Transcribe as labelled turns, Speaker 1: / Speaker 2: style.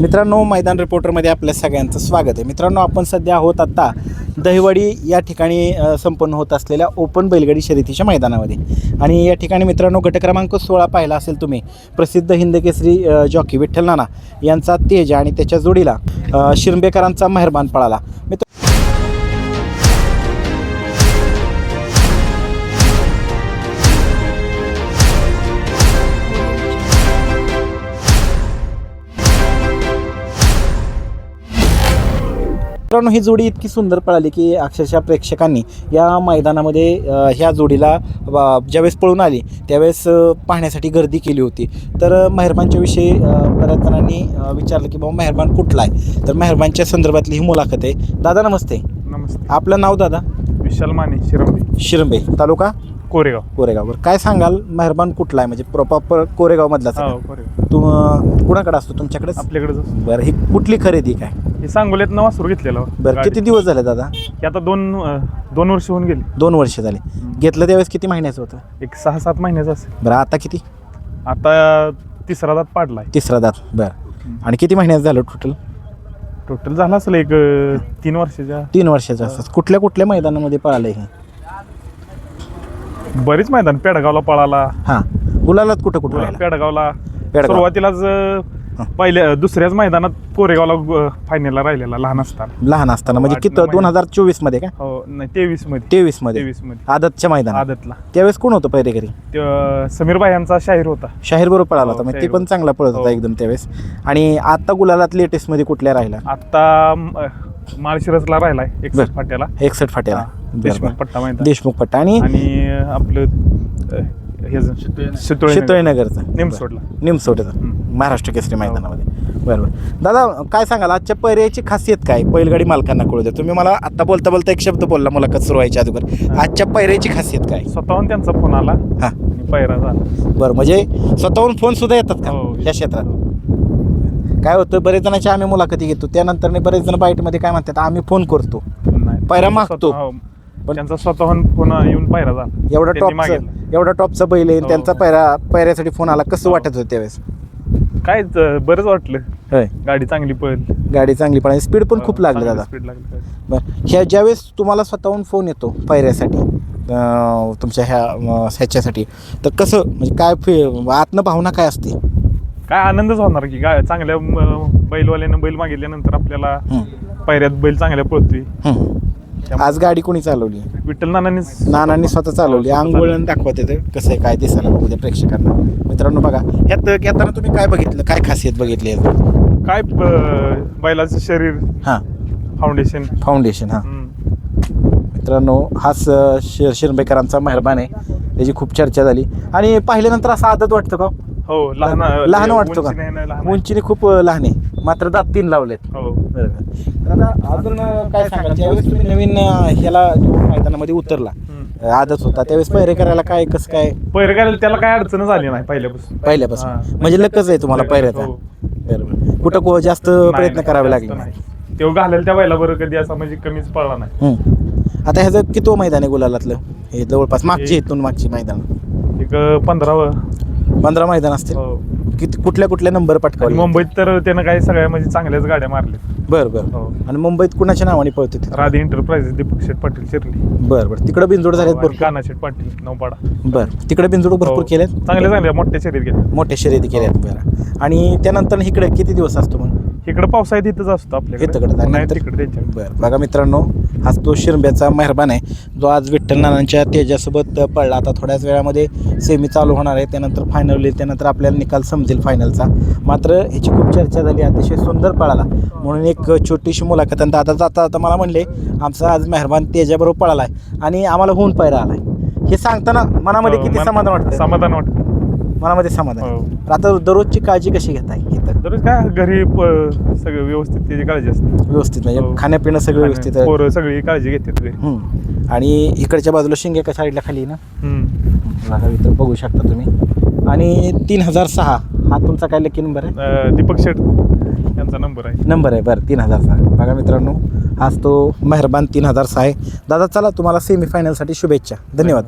Speaker 1: मित्रांनो मैदान रिपोर्टरमध्ये आपल्या सगळ्यांचं स्वागत आहे. मित्रांनो आपण सध्या आहोत आत्ता दहिवडी या ठिकाणी संपन्न होत असलेल्या ओपन बैलगाडी शर्यतीच्या मैदानामध्ये. आणि या ठिकाणी मित्रांनो गट क्रमांक सोळा पाहिला असेल तुम्ही प्रसिद्ध हिंदकेसरी जॉकी विठ्ठल नाना यांचा तेज आणि त्याच्या जोडीला शिरंबेकरांचा मेहरबान पळाला. मित्र मित्रांनो ही जोडी इतकी सुंदर पळाली की अक्षरशः प्रेक्षकांनी या मैदानामध्ये ह्या जोडीला ज्यावेळेस पळून आली त्यावेळेस पाहण्यासाठी गर्दी केली होती. तर मेहरबानच्या विषयी बऱ्याच जणांनी विचारलं की बाबा मेहरबान कुठला आहे? तर मेहरबानच्या संदर्भातली ही मुलाखत आहे. दादा नमस्ते.
Speaker 2: नमस्ते.
Speaker 1: आपलं नाव दादा?
Speaker 2: विशाल माने शिरंबे.
Speaker 1: शिरंबे. तालुका?
Speaker 2: कोरेगाव.
Speaker 1: कोरेगाववर काय सांगाल? मेहरबान कुठला आहे? म्हणजे प्रॉपर
Speaker 2: हो? कोरेगाव.
Speaker 1: तुम अ, कुणाकडे असतो? तुमच्याकडेच?
Speaker 2: आपल्याकडेच असतं.
Speaker 1: बरं ही कुठली खरेदी काय?
Speaker 2: हे सांगोल्यात नवा सुरू घेतलेला.
Speaker 1: बरं. किती दिवस झाले दादा?
Speaker 2: हे आता दोन अं, दोन वर्ष होऊन गेली.
Speaker 1: दोन वर्ष झाले. घेतलं त्यावेळेस किती महिन्याचं होतं?
Speaker 2: एक सहा सात महिन्याचा असेल.
Speaker 1: बरं आता किती?
Speaker 2: आता तिसरा दात पाडलाय.
Speaker 1: तिसरा दात बरं. आणि किती महिन्याचं झालं टोटल
Speaker 2: टोटल झाला असेल एक अं, तीन वर्षाच्या.
Speaker 1: तीन वर्षाचं असं कुठल्या कुठल्या मैदानामध्ये पळालं हे?
Speaker 2: बरीच मैदान. पेडगावला पळाला.
Speaker 1: हां. गुलालात कुठं कुठं राहिला?
Speaker 2: पेडगावला.
Speaker 1: पेडगाव.
Speaker 2: सुरुवातीलाच अं. पहिल्या दुसऱ्याच मैदानात कोरेगावला फायनलला राहिलेला लहान असताना.
Speaker 1: लहान असताना म्हणजे
Speaker 2: आठ
Speaker 1: किती
Speaker 2: नऊ
Speaker 1: दोन हजार चोवीसमध्ये का?
Speaker 2: हो नाही
Speaker 1: तेवीसमध्ये.
Speaker 2: तेवीसमध्ये. तेवीसमध्ये.
Speaker 1: आदतच्या मैदानात.
Speaker 2: आदतला.
Speaker 1: त्यावेळेस कोण होतं पहिरेकरी
Speaker 2: ते अं, समीर भाई यांचा शाहीर होता.
Speaker 1: शाहीर बरोबर पळाला
Speaker 2: हो,
Speaker 1: होता म्हणजे ते
Speaker 2: शाहीर
Speaker 1: पण चांगला पळत होता
Speaker 2: हो.
Speaker 1: एकदम त्यावेळेस. आणि आता गुलालात लेटेस्टमध्ये कुठल्या राहिला?
Speaker 2: आता माळशिरसला राहिलाय
Speaker 1: बरं.
Speaker 2: फाट्याला.
Speaker 1: एकसठ फाट्याला.
Speaker 2: हा,
Speaker 1: बरं,
Speaker 2: देशमुख
Speaker 1: बरं.
Speaker 2: पट्टा माहिती
Speaker 1: देशमुख पट्टा. आणि
Speaker 2: आणि आपलं अं, हे शितोळे
Speaker 1: शितोळीनगरचा.
Speaker 2: निमसोडला.
Speaker 1: निमसोडचा.
Speaker 2: हम्म.
Speaker 1: महाराष्ट्र केसरी मैदानामध्ये. बरोबर. दादा काय सांगाल? आजच्या पैऱ्याची खासियत काय? बैलगाडी मालकांना कळू द्या. तुम्ही मला आता बोलता बोलता एक शब्द बोलला मुलाखत सुरू व्हायच्या अगोदर. आजच्या पैऱ्याची खासियत काय?
Speaker 2: स्वतःहून त्यांचा फोन आला.
Speaker 1: हा.
Speaker 2: पैरा झाला.
Speaker 1: बरं म्हणजे स्वतःहून फोन सुद्धा येतात का?
Speaker 2: हो.
Speaker 1: या क्षेत्रात? काय होतं बरेच जणांच्या आम्ही मुलाखती घेतो. त्यानंतर बरेच जण बाईटमध्ये काय म्हणतात? आम्ही फोन करतो.
Speaker 2: नाही.
Speaker 1: पैरा मागतो.
Speaker 2: हो.
Speaker 1: पण-
Speaker 2: त्यांचा स्वतःहून फोन येऊन पैरा झाला.
Speaker 1: एवढा
Speaker 2: त्यांनी
Speaker 1: टॉपचा
Speaker 2: मागितला.
Speaker 1: एवढा टॉपचा बैल आहे
Speaker 2: हो.
Speaker 1: त्यांचा पैरा पैऱ्यासाठी फोन आला. कसं
Speaker 2: हो.
Speaker 1: वाटत होतं त्यावेळेस?
Speaker 2: काय ज- बरंच वाटलं.
Speaker 1: होय.
Speaker 2: गाडी चांगली पळेल.
Speaker 1: गाडी चांगली पण स्पीड पण खूप लागली दादा.
Speaker 2: स्पीड लागली.
Speaker 1: बरं. ह्या ज्यावेळेस तुम्हाला स्वतःहून फोन येतो पायऱ्यासाठी अं, तुमच्या ह्या अं, ह्याच्यासाठी तर कसं म्हणजे काय फे आतनं भावना काय असते?
Speaker 2: काय आनंदच होणार की काय चांगल्या म, बैलवाल्यानं बैल मागितल्यानंतर आपल्याला
Speaker 1: हं,
Speaker 2: पैऱ्यात बैल चांगल्या पळतोय.
Speaker 1: हं. आज गाडी कोणी चालवली?
Speaker 2: विठ्ठल नानांनीच
Speaker 1: नानांनी स्वतः चालवली. आंघोळण दाखवत येतं कसं आहे काय दिसायला बघू प्रेक्षकांना. मित्रांनो बघा ह्यात घेताना तुम्ही काय बघितलं? काय खासियत बघितली यात?
Speaker 2: काय ब- बैलाचं शरीर.
Speaker 1: हां.
Speaker 2: फाउंडेशन
Speaker 1: फाउंडेशन हां. मित्रांनो हाच अं, शिर शिरंबेकरांचा मेहरबान आहे. त्याची खूप चर्चा झाली. आणि पाहिल्यानंतर असं आदत वाटतं का
Speaker 2: हो? लहान
Speaker 1: लहान वाटतो
Speaker 2: उंची नाही ना,
Speaker 1: का
Speaker 2: लहान आहे.
Speaker 1: उंचीने खूप अं, लहान आहे. मात्र दात तीन लावलेत.
Speaker 2: हो.
Speaker 1: बरोबर आता अजून काय सांगाल? ज्यावेळेस तुम्ही नवीन अं, ह्याला मैदानामध्ये उतरला. अं, आदत होता त्यावेळेस पहिरे करायला काय कसं काय?
Speaker 2: पहिरं करायला त्याला काय अडचणच आली नाही पहिल्यापासून.
Speaker 1: पहिल्यापासून.
Speaker 2: हा.
Speaker 1: म्हणजे लकच आहे तुम्हाला पहिऱ्याचा.
Speaker 2: हो.
Speaker 1: बरोबर कुठं को जास्त प्रयत्न करावे लागले?
Speaker 2: नाही. तेव्हा घालेल त्या बैला बरं कधी असा म्हणजे कमीच पडला नाही.
Speaker 1: हम्म. आता ह्याचं किती मैदान आहे गुलालातलं? हे जवळपास मागची इथून मागची मैदान.
Speaker 2: एक पंधरा
Speaker 1: पंधरा मैदान असतील.
Speaker 2: हो.
Speaker 1: किती कुठल्या कुठल्या नंबर
Speaker 2: आणि
Speaker 1: पटकावले
Speaker 2: मुंबईत तर त्यानं काय सगळ्या म्हणजे चांगल्याच गाड्या मारल्या.
Speaker 1: बरं बरं.
Speaker 2: हो.
Speaker 1: आणि मुंबईत कुणाच्या नावाने पळतो
Speaker 2: राधे एंटरप्राइजेस दीपक शेठ पाटील चिरली
Speaker 1: बरं बरं. तिकडं बिंदोड झालेत
Speaker 2: हो,
Speaker 1: भरपूर.
Speaker 2: काना शेठ पाटील नौपाडा.
Speaker 1: बरं. तिकडे भरपूर
Speaker 2: हो.
Speaker 1: केलेत?
Speaker 2: चांगल्या चांगल्या मोठ्या शरीर गेल्या
Speaker 1: मोठ्या शर्यती केल्यात बरं. आणि त्यानंतर इकडे किती दिवस असतो मग?
Speaker 2: इकडे पावसाळ्यात इथंच असतो आपल्याकडे.
Speaker 1: नंतर-
Speaker 2: तिकडे त्यांच्याकडे.
Speaker 1: बरं. बघा मित्रांनो आज तो शिरंब्याचा मेहरबान आहे. जो आज विठ्ठल नानांच्या तेजासोबत पडला. आता थोड्याच वेळामध्ये सेमी चालू होणार आहे. त्यानंतर फायनल होईल. त्यानंतर आपल्याला निकाल समजेल फायनलचा मात्र ह्याची खूप चर्चा झाली. अतिशय सुंदर पळाला. म्हणून एक छोटीशी मुलाखत. आणि दादा जाता आता मला म्हणले आमचा आज मेहरबान तेजाबरोबर पळाला आहे आणि आम्हाला होऊन पायरा आलाय. हे सांगताना मनामध्ये
Speaker 2: हो,
Speaker 1: किती समाधान वाटतं
Speaker 2: समाधान वाटतं
Speaker 1: मनामध्ये समाधान.
Speaker 2: हो.
Speaker 1: तर आता दररोजची काळजी कशी घेताय इथं?
Speaker 2: दररोज काय घरी प- सगळं व्यवस्थित त्याची काळजी असते.
Speaker 1: व्यवस्थित म्हणजे
Speaker 2: हो.
Speaker 1: खाण्यापिणं सगळं व्यवस्थित आहे.
Speaker 2: पोरं सगळी काळजी घेतात घरी
Speaker 1: हम्म. आणि इकडच्या बाजूला शिंग्याच्या साईडला खाली आहे ना?
Speaker 2: हम्म.
Speaker 1: बघा इथं बघू शकता तुम्ही. आणि तीन हजार सहा हा तुमचा काय लकी नंबर आहे?
Speaker 2: अं, दीपक शेठ यांचा नंबर आहे.
Speaker 1: नंबर आहे बरं तीन हजार सहा. बघा मित्रांनो आज तो मेहरबान तीन हजार सहा आहे. दादा चला तुम्हाला सेमीफायनलसाठी शुभेच्छा. धन्यवाद.